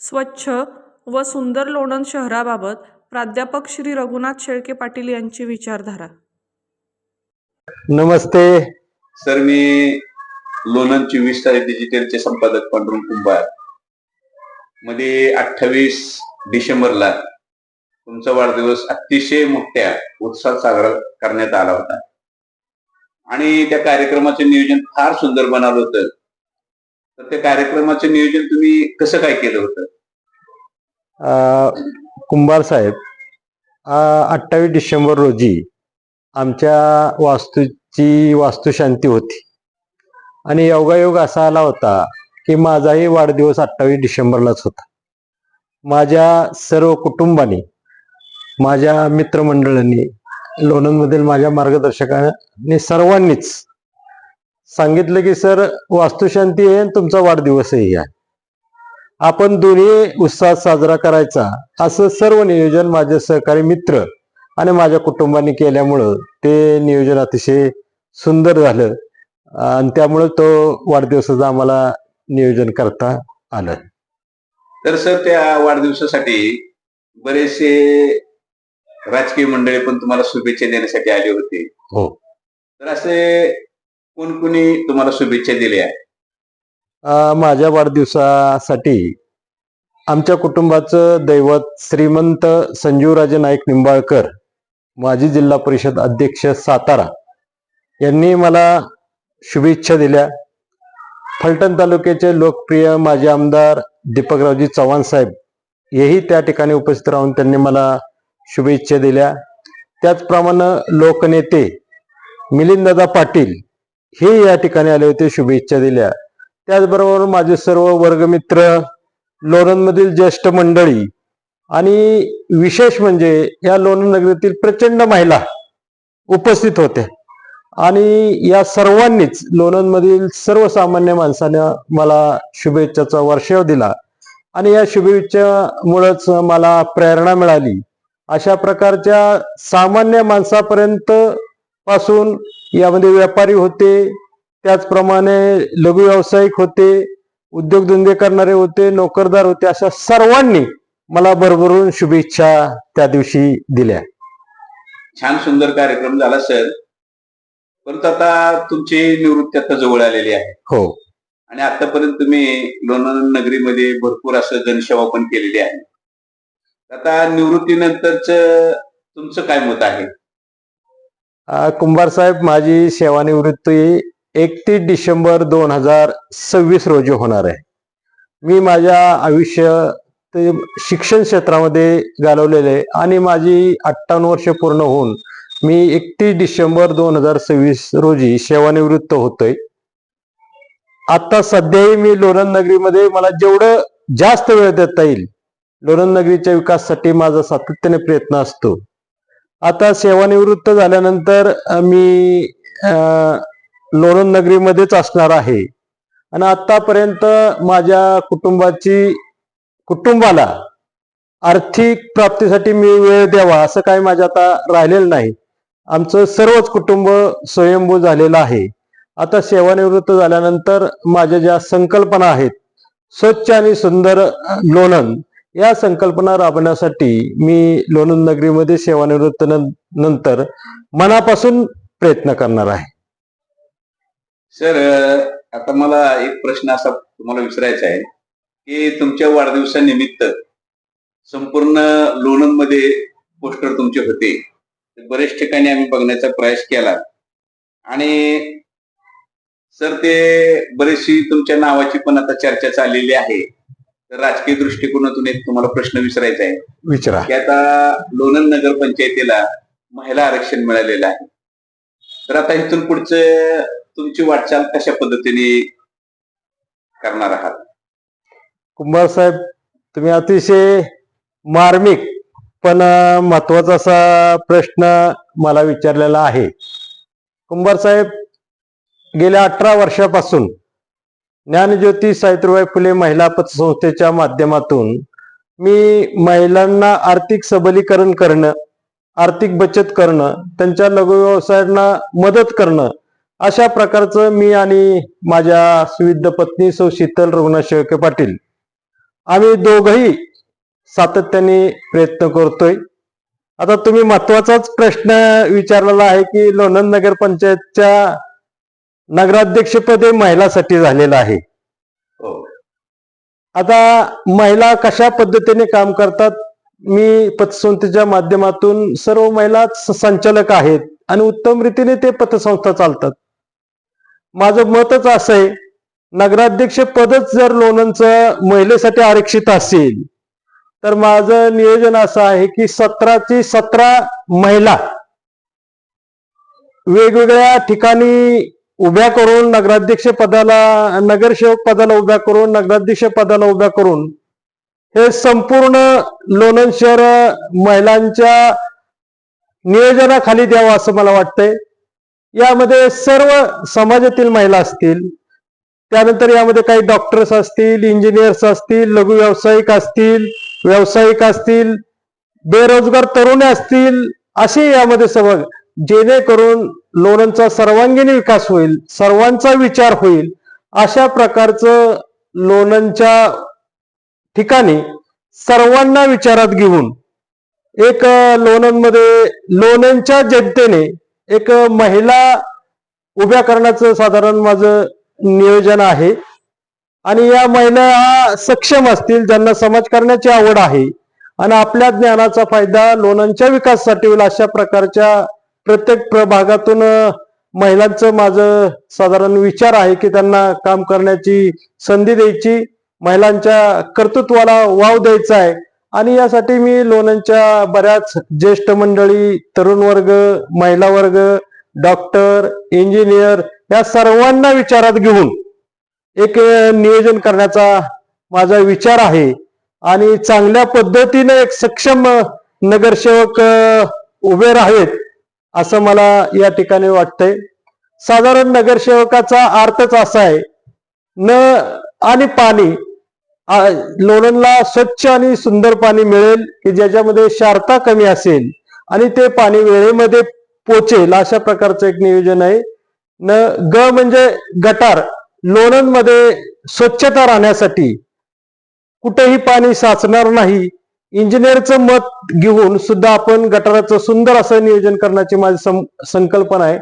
स्वच्छ व सुंदर लोणंद शहराबाबत प्राध्यापक श्री रघुनाथ शेळके पाटील यांची विचारधारा. नमस्ते. सर मी लोणंद चोवीस तारीख डिजिटलचे संपादक पांडुरंग कुंभार. मध्ये अठ्ठावीस डिसेंबरला तुमचा वाढदिवस अतिशय मोठ्या उत्साहात साजरा करण्यात आला होता. आणि त्या कार्यक्रमाचं नियोजन फार सुंदर बनवलं होतं. तर त्या कार्यक्रमाचे नियोजन तुम्ही कसं काय केलं होतं? कुंभार साहेब अठ्ठावीस डिसेंबर रोजी आमच्या वास्तूची वास्तुशांती होती. आणि योगायोग असा आला होता की माझाही वाढदिवस अठ्ठावीस डिसेंबरलाच होता. माझ्या सर्व कुटुंबाने माझ्या मित्रमंडळांनी लोणंदमधील माझ्या मार्गदर्शकाने सर्वांनीच सांगितलं की सर वास्तुशांती आहे आणि तुमचा वाढदिवसही आहे. आपण दोन्ही उत्साहात साजरा करायचा असं सर्व नियोजन माझे सहकारी मित्र आणि माझ्या कुटुंबाने केल्यामुळं ते नियोजन अतिशय सुंदर झालं. आणि त्यामुळं तो वाढदिवसाचं आम्हाला नियोजन करता आलं. तर सर त्या वाढदिवसासाठी बरेचसे राजकीय मंडळी पण तुम्हाला शुभेच्छा देण्यासाठी आले होते. हो. तर असे कोण कोणी तुम्हाला शुभेच्छा दिल्या? अं, माझ्या वाढदिवसासाठी आमच्या कुटुंबाचं दैवत श्रीमंत संजीवराजे नाईक निंबाळकर माजी जिल्हा परिषद अध्यक्ष सातारा यांनी मला शुभेच्छा दिल्या. फलटण तालुक्याचे लोकप्रिय माजी आमदार दीपकरावजी चव्हाण साहेब हेही त्या ठिकाणी उपस्थित राहून त्यांनी मला शुभेच्छा दिल्या. त्याचप्रमाणे लोकनेते मिलिंददा पाटील हे या ठिकाणी आले होते शुभेच्छा दिल्या. त्याचबरोबर माझे सर्व वर्गमित्र लोणंदमधील ज्येष्ठ मंडळी आणि विशेष म्हणजे या लोणंद नगरीतील प्रचंड महिला उपस्थित होत्या. आणि या सर्वांनीच लोणंदमधील सर्वसामान्य माणसानं मला शुभेच्छाचा वर्षाव दिला. आणि या शुभेच्छामुळेच मला प्रेरणा मिळाली. अशा प्रकारच्या सामान्य माणसापर्यंत पासून यामध्ये व्यापारी होते त्याचप्रमाणे लघु व्यावसायिक होते उद्योगधंदे करणारे होते नोकरदार होते अशा सर्वांनी मला भरभरून शुभेच्छा त्या दिवशी दिल्या. छान सुंदर कार्यक्रम झाला सर. परंतु आता तुमची निवृत्ती आता जवळ आलेली आहे. हो. आणि आतापर्यंत तुम्ही लोणंद नगरीमध्ये भरपूर असं जनसेवा पण केलेली आहे. आता निवृत्तीनंतरच तुमचं काय मत आहे? कुंभार साहेब माझी सेवानिवृत्ती एकतीस डिसेंबर दोन हजार सव्वीस रोजी होणार आहे. मी माझ्या आयुष्य ते शिक्षण क्षेत्रामध्ये घालवलेले आणि माझी अठ्ठावन्न वर्ष पूर्ण होऊन मी एकतीस डिसेंबर दोन हजार सव्वीस रोजी सेवानिवृत्त होतोय. आता सध्याही मी लोणंद नगरीमध्ये मला जेवढं जास्त वेळ देता येईल लोणंद नगरीच्या विकासासाठी माझा सातत्याने प्रयत्न असतो. आता सेवानिवृत्त झाल्यानंतर मी लोणंद नगरीमध्येच असणार आहे. आणि आतापर्यंत माझ्या कुटुंबाची कुटुंबाला आर्थिक प्राप्तीसाठी मी वेळ द्यावा असं काही माझ्या आता राहिलेलं नाही. आमचं सर्वच कुटुंब स्वयंभू झालेलं आहे. आता सेवानिवृत्त झाल्यानंतर माझ्या ज्या संकल्पना आहेत स्वच्छ आणि सुंदर लोणंद या संकल्पना राबवण्यासाठी मी लोणंद नगरीमध्ये सेवानिवृत्त नंतर मनापासून प्रयत्न करणार आहे. सर आता मला एक प्रश्न असा तुम्हाला विचारायचा आहे की तुमच्या वाढदिवसानिमित्त संपूर्ण लोणंदमध्ये पोस्टर तुमचे होते. बरेच ठिकाणी आम्ही बघण्याचा प्रयास केला. आणि सर ते बरीचशी तुमच्या नावाची पण आता चर्चा चाललेली आहे. राजकीय दृष्टिकोनातून एक तुम्हाला प्रश्न विचारायचा आहे. विचारा. की आता लोणंद नगर पंचायतीला महिला आरक्षण मिळालेलं आहे. तर आता इथून पुढचं तुमची वाटचाल कशा पद्धतीने करणार आहात? कुंभार साहेब तुम्ही अतिशय मार्मिक पण महत्त्वाचा असा प्रश्न मला विचारलेला आहे. कुंभार साहेब गेल्या अठरा वर्षापासून ज्ञानज्योती सावित्रीबाई फुले महिला पतसंस्थेच्या माध्यमातून मी महिलांना आर्थिक सबलीकरण करणं आर्थिक बचत करणं त्यांच्या लघु व्यवसायांना मदत करणं अशा प्रकारचं मी आणि माझ्या सुविध पत्नी सौ शीतल रघुनाथ शेळके पाटील आम्ही दोघही सातत्याने प्रयत्न करतोय. आता तुम्ही महत्वाचाच प्रश्न विचारलेला आहे की लोणंद नगर पंचायतच्या नगराध्यक्षपदे महिलासाठी झालेलं आहे. हो. आता महिला कशा पद्धतीने काम करतात? मी पतसंस्थेच्या माध्यमातून सर्व महिला संचालक आहेत आणि उत्तम रीतीने ते पतसंस्था चालतात. माझं मतच असं आहे नगराध्यक्ष पदच जर लोणंदचं महिलेसाठी आरक्षित असेल तर माझं नियोजन असं आहे की सतराची सतरा महिला वेगवेगळ्या ठिकाणी उभ्या करून नगराध्यक्ष पदाला नगरसेवक पदाला उभ्या करून नगराध्यक्ष पदाला उभ्या करून हे संपूर्ण लोणंद शहर महिलांच्या नियोजनाखाली द्यावं असं मला वाटतंय. यामध्ये सर्व समाजातील महिला असतील त्यानंतर यामध्ये काही डॉक्टर्स असतील इंजिनियर्स असतील लघु व्यावसायिक असतील व्यावसायिक असतील बेरोजगार तरुण असतील असे यामध्ये सर्व जेणेकरून लोणंदचा सर्वांगीण विकास होईल सर्वांचा विचार होईल अशा प्रकारचं लोणंदच्या ठिकाणी सर्वांना विचारात घेऊन एक लोणंदमध्ये लोणंदच्या जनतेने एक महिला उभ्या करण्याचं साधारण माझं नियोजन आहे. आणि या महिला हा सक्षम असतील ज्यांना समाज करण्याची आवड आहे आणि आपल्या ज्ञानाचा फायदा लोणंदच्या विकासासाठी होईल अशा प्रकारच्या प्रत्येक प्रभागातून महिलांचं माझं साधारण विचार आहे की त्यांना काम करण्याची संधी द्यायची महिलांच्या कर्तृत्वाला वाव द्यायचा आहे. आणि यासाठी मी लोण्यांच्या बऱ्याच ज्येष्ठ मंडळी तरुण वर्ग महिला वर्ग डॉक्टर इंजिनियर या सर्वांना विचारात घेऊन एक नियोजन करण्याचा माझा विचार आहे. आणि चांगल्या पद्धतीने एक सक्षम नगरसेवक उभे राहावेत. असं मला या ठिकाणी वाटतंय. साधारण नगरसेवकाचा अर्थच असा आहे न आणि पाणी लोणंदला स्वच्छ आणि सुंदर पाणी मिळेल की ज्याच्यामध्ये क्षारता कमी असेल आणि ते पाणी वेळेमध्ये पोचेल अशा प्रकारचं एक नियोजन आहे. न ग म्हणजे गटार लोणंदमध्ये स्वच्छता राहण्यासाठी कुठेही पाणी साचणार नाही इंजिनियरचं मत घेऊन सुद्धा आपण गटाराचं सुंदर असं नियोजन करण्याची माझी सं- संकल्पना आहे.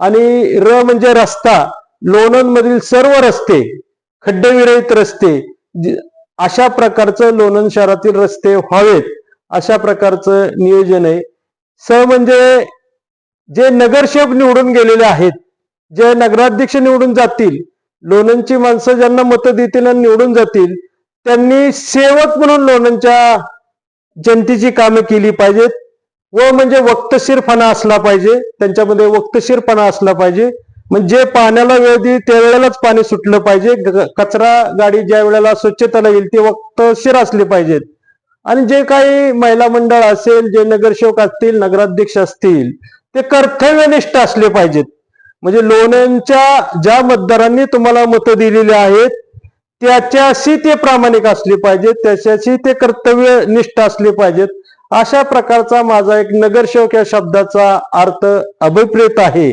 आणि र म्हणजे रस्ता. लोणंद मधील सर्व रस्ते खड्डेविरहित रस्ते अशा प्रकारचं लोणंद शहरातील रस्ते व्हावेत अशा प्रकारचं नियोजन आहे. स म्हणजे जे नगरसेवक निवडून गेलेले आहेत जे नगराध्यक्ष निवडून जातील लोणंदची माणसं ज्यांना मतं देतील आणि निवडून जातील त्यांनी सेवक म्हणून लोणंदच्या जनतेची कामं केली पाहिजेत व म्हणजे वक्तशीरपणा असला पाहिजे त्यांच्यामध्ये वक्तशीरपणा असला पाहिजे. म्हणजे पाण्याला वेळ देईल त्या वेळेलाच पाणी सुटलं पाहिजे. कचरा गाडी ज्या वेळेला स्वच्छतेला येईल ते वक्तशीर असले पाहिजेत. आणि जे काही महिला मंडळ असेल जे नगरसेवक असतील नगराध्यक्ष असतील ते कर्तव्यनिष्ठ असले पाहिजेत. म्हणजे लोण्यांच्या ज्या मतदारांनी तुम्हाला मतं दिलेली आहेत त्याच्याशी ते प्रामाणिक असले पाहिजेत त्याच्याशी ते कर्तव्यनिष्ठ असले पाहिजेत. अशा प्रकारचा माझा एक नगरसेवक या शब्दाचा अर्थ अभिप्रेत आहे.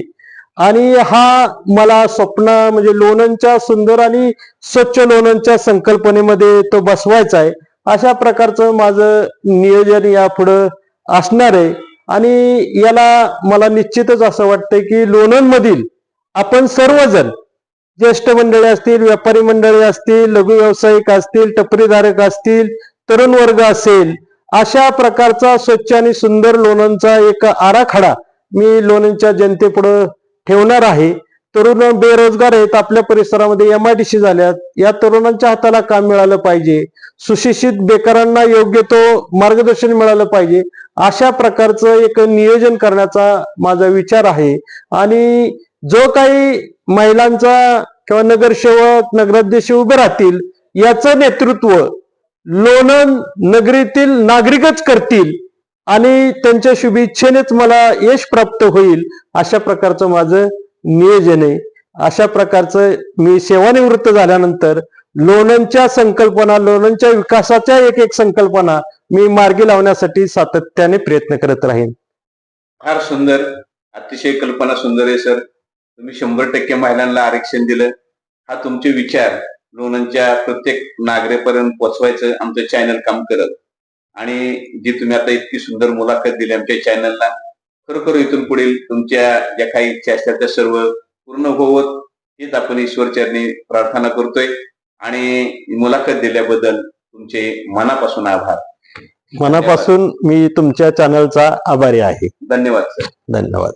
आणि हा मला स्वप्न म्हणजे लोणंदच्या सुंदर आणि स्वच्छ लोणंदच्या संकल्पनेमध्ये तो बसवायचा आहे. अशा प्रकारचं माझं नियोजन यापुढं असणार आहे. आणि याला मला निश्चितच असं वाटतंय की लोणंदमधील आपण सर्वजण ज्येष्ठ मंडळी असतील व्यापारी मंडळी असतील लघु व्यावसायिक असतील टपरीधारक असतील तरुण वर्ग असेल अशा प्रकारचा स्वच्छ आणि सुंदर लोणंदचा एक आराखडा मी लोणंदच्या जनतेपुढं ठेवणार आहे. तरुण बेरोजगार आहेत आपल्या परिसरामध्ये एमआयडीसी झाल्यात या तरुणांच्या हाताला काम मिळालं पाहिजे. सुशिक्षित बेकारांना योग्य तो मार्गदर्शन मिळालं पाहिजे. अशा प्रकारचं एक नियोजन करण्याचा माझा विचार आहे. आणि जो काही महिलांचा किंवा नगरसेवक नगराध्यक्ष उभे राहतील याचं नेतृत्व लोणंद नगरीतील नागरिकच करतील आणि त्यांच्या शुभेच्छेनेच मला यश प्राप्त होईल अशा प्रकारचं माझं नियोजन आहे. अशा प्रकारचं मी सेवानिवृत्त झाल्यानंतर लोणंदच्या संकल्पना लोणंदच्या विकासाच्या एक एक संकल्पना मी मार्गी लावण्यासाठी सातत्याने प्रयत्न करत राहीन. फार सुंदर अतिशय कल्पना सुंदर आहे सर. तुम्ही शंभर टक्के महिलांना आरक्षण दिलं. हा तुमचे विचार लोणंदच्या प्रत्येक नागरिकापर्यंत पोहोचवायचं आमचं चॅनल काम करत. आणि जी तुम्ही आता इतकी सुंदर मुलाखत दिली आमच्या चॅनलला खरोखर इथून पुढील तुमच्या ज्या काही इच्छा असतात त्या सर्व पूर्ण होवत. हीच आपण ईश्वर चरणी प्रार्थना करतोय. आणि मुलाखत दिल्याबद्दल तुमचे मनापासून आभार. मनापासून मी तुमच्या चॅनलचा आभारी आहे. धन्यवाद सर धन्यवाद.